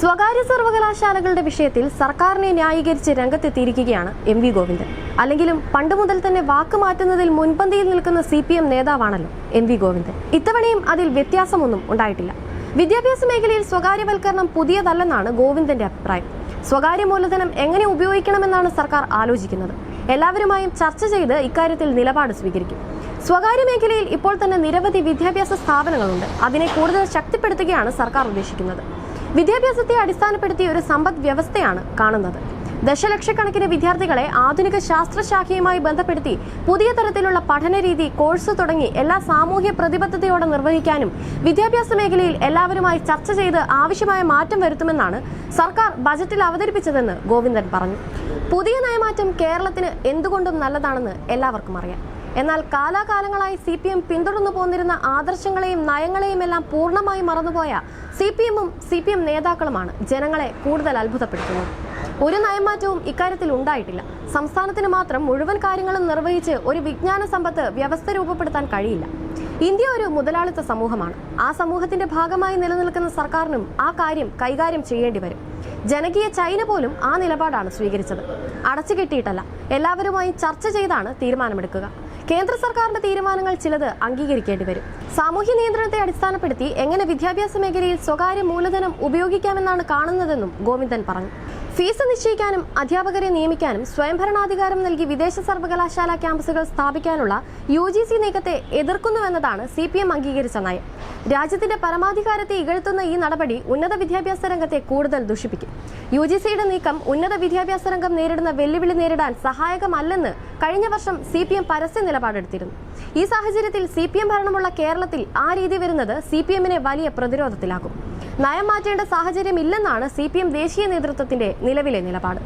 സ്വകാര്യ സർവകലാശാലകളുടെ വിഷയത്തിൽ സർക്കാരിനെ ന്യായീകരിച്ച് രംഗത്തെത്തിയിരിക്കുകയാണ് എം വി ഗോവിന്ദൻ. അല്ലെങ്കിലും പണ്ട് മുതൽ തന്നെ വാക്ക് മാറ്റുന്നതിൽ മുൻപന്തിയിൽ നിൽക്കുന്ന സി പി എം നേതാവാണല്ലോ എം വി ഗോവിന്ദൻ. ഇത്തവണയും അതിൽ വ്യത്യാസമൊന്നും ഉണ്ടായിട്ടില്ല. വിദ്യാഭ്യാസ മേഖലയിൽ സ്വകാര്യവൽക്കരണം പുതിയതല്ലെന്നാണ് ഗോവിന്ദന്റെ അഭിപ്രായം. സ്വകാര്യ മൂലധനം എങ്ങനെ ഉപയോഗിക്കണമെന്നാണ് സർക്കാർ ആലോചിക്കുന്നത്. എല്ലാവരുമായും ചർച്ച ചെയ്ത് ഇക്കാര്യത്തിൽ നിലപാട് സ്വീകരിക്കും. സ്വകാര്യ മേഖലയിൽ ഇപ്പോൾ തന്നെ നിരവധി വിദ്യാഭ്യാസ സ്ഥാപനങ്ങളുണ്ട്. അതിനെ കൂടുതൽ ശക്തിപ്പെടുത്തുകയാണ് സർക്കാർ ഉദ്ദേശിക്കുന്നത്. വിദ്യാഭ്യാസത്തെ അടിസ്ഥാനപ്പെടുത്തിയ ഒരു സമ്പദ് വ്യവസ്ഥയാണ് കാണുന്നത്. ദശലക്ഷക്കണക്കിന് വിദ്യാർത്ഥികളെ ആധുനിക ശാസ്ത്രശാഖയുമായി ബന്ധപ്പെടുത്തി പുതിയ തരത്തിലുള്ള പഠനരീതി കോഴ്സ് തുടങ്ങി എല്ലാ സാമൂഹ്യ പ്രതിബദ്ധതയോടെ നിർവഹിക്കാനും വിദ്യാഭ്യാസ മേഖലയിൽ എല്ലാവരുമായി ചർച്ച ചെയ്ത് ആവശ്യമായ മാറ്റം വരുത്തുമെന്നാണ് സർക്കാർ ബജറ്റിൽ അവതരിപ്പിച്ചതെന്ന് ഗോവിന്ദൻ പറഞ്ഞു. പുതിയ നയമാറ്റം കേരളത്തിന് എന്തുകൊണ്ടും നല്ലതാണെന്ന് എല്ലാവർക്കും അറിയാം. എന്നാൽ കാലാകാലങ്ങളായി സി പി എം പിന്തുടർന്നു പോന്നിരുന്ന ആദർശങ്ങളെയും നയങ്ങളെയും എല്ലാം പൂർണമായി മറന്നുപോയ സി പി എമ്മും സി പി എം നേതാക്കളുമാണ് ജനങ്ങളെ കൂടുതൽ അത്ഭുതപ്പെടുത്തുന്നത്. ഒരു നയമാറ്റവും ഇക്കാര്യത്തിൽ ഉണ്ടായിട്ടില്ല. സംസ്ഥാനത്തിന് മാത്രം മുഴുവൻ കാര്യങ്ങളും നിർവഹിച്ച് ഒരു വിജ്ഞാന സമ്പത്ത് വ്യവസ്ഥ രൂപപ്പെടുത്താൻ കഴിയില്ല. ഇന്ത്യ ഒരു മുതലാളിത്ത സമൂഹമാണ്. ആ സമൂഹത്തിന്റെ ഭാഗമായി നിലനിൽക്കുന്ന സർക്കാരിനും ആ കാര്യം കൈകാര്യം ചെയ്യേണ്ടി വരും. ജനകീയ ചൈന പോലും ആ നിലപാടാണ് സ്വീകരിച്ചത്. അടച്ചുകെട്ടിയിട്ടല്ല എല്ലാവരുമായി ചർച്ച ചെയ്താണ് തീരുമാനമെടുക്കുക. കേന്ദ്ര സർക്കാരിന്റെ തീരുമാനങ്ങൾ ചിലത് അംഗീകരിക്കേണ്ടി വരും. സാമൂഹ്യ നിയന്ത്രണത്തെ അടിസ്ഥാനപ്പെടുത്തി എങ്ങനെ വിദ്യാഭ്യാസ മേഖലയിൽ സ്വകാര്യ മൂലധനം ഉപയോഗിക്കാമെന്നാണ് കാണുന്നതെന്നും ഗോവിന്ദൻ പറഞ്ഞു. ഫീസ് നിശ്ചയിക്കാനും അധ്യാപകരെ നിയമിക്കാനും സ്വയംഭരണാധികാരം നൽകി വിദേശ സർവകലാശാല ക്യാമ്പസുകൾ സ്ഥാപിക്കാനുള്ള യു ജി സി നീക്കത്തെ എതിർക്കുന്നുവെന്നതാണ് സി പി എം അംഗീകരിച്ച നയം. രാജ്യത്തിന്റെ പരമാധികാരത്തെ ഇകഴ്ത്തുന്ന ഈ നടപടി ഉന്നത വിദ്യാഭ്യാസ രംഗത്തെ കൂടുതൽ ദുഷിപ്പിക്കും. യു ജി സിയുടെ നീക്കം ഉന്നത വിദ്യാഭ്യാസ രംഗം നേരിടുന്ന വെല്ലുവിളി നേരിടാൻ സഹായകമല്ലെന്ന് കഴിഞ്ഞ വർഷം സി പി എം പരസ്യ നിലപാടെടുത്തിരുന്നു. ഈ സാഹചര്യത്തിൽ സി പി എം ഭരണമുള്ള കേരളത്തിൽ ആ രീതി വരുന്നത് സി പി എമ്മിനെ വലിയ പ്രതിരോധത്തിലാക്കും. നയം മാറ്റേണ്ട സാഹചര്യമില്ലെന്നാണ് സി പി എം ദേശീയ നേതൃത്വത്തിന്റെ നിലവിലെ നിലപാട്.